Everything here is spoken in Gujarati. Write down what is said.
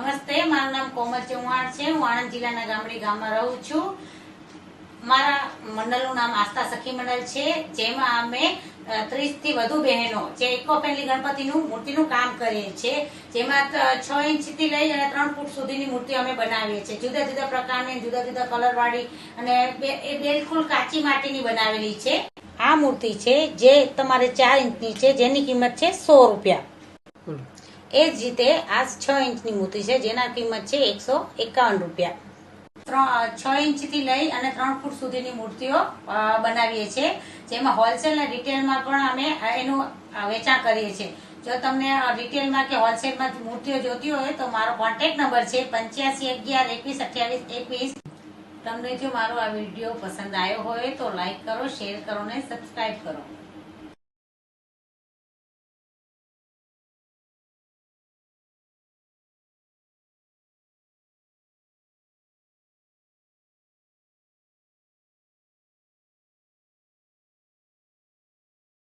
નમસ્તે, મારું નામ કોમલ ચૌહાણ છે. હું આણંદ જિલ્લાના ગામડી ગામમાં રહું છું. મારા મંડળનું નામ આસ્થા સખી મંડળ છે, જેમાં અમે ત્રીસથી વધુ બહેનો, જે ઇકો ફ્રેન્ડલી ગણપતિનું મૂર્તિનું કામ કરીએ છીએ. જેમાં છ ઇંચથી લઈ અને ત્રણ ફૂટ સુધીની મૂર્તિ અમે બનાવીએ છીએ. જુદા જુદા પ્રકારની જુદા જુદા કલર વાળી અને એ બિલકુલ કાચી માટીની બનાવેલી છે. આ મૂર્તિ છે, જે તમારે ચાર ઇંચની છે, જેની કિંમત છે સો રૂપિયા. એ જ રીતે આ છ ઇંચની મૂર્તિ છે, જેના કિંમત છે એકસો એકાવન રૂપિયા. ત્રણ છ ઇંચથી લઈ અને ત્રણ ફૂટ સુધીની મૂર્તિઓ બનાવીએ છીએ. જેમાં હોલસેલ અને રિટેલમાં પણ અમે એનું વેચાણ કરીએ છીએ. જો તમને રિટેલમાં કે હોલસેલમાં મૂર્તિઓ જોતી હોય તો મારો કોન્ટેક્ટ નંબર છે પંચ્યાસી અગિયાર એકવીસ અઠ્યાવીસ એકવીસ. તમને જો મારો આ વીડિયો પસંદ આવ્યો હોય તો લાઈક કરો, શેર કરો ને સબસ્ક્રાઈબ કરો.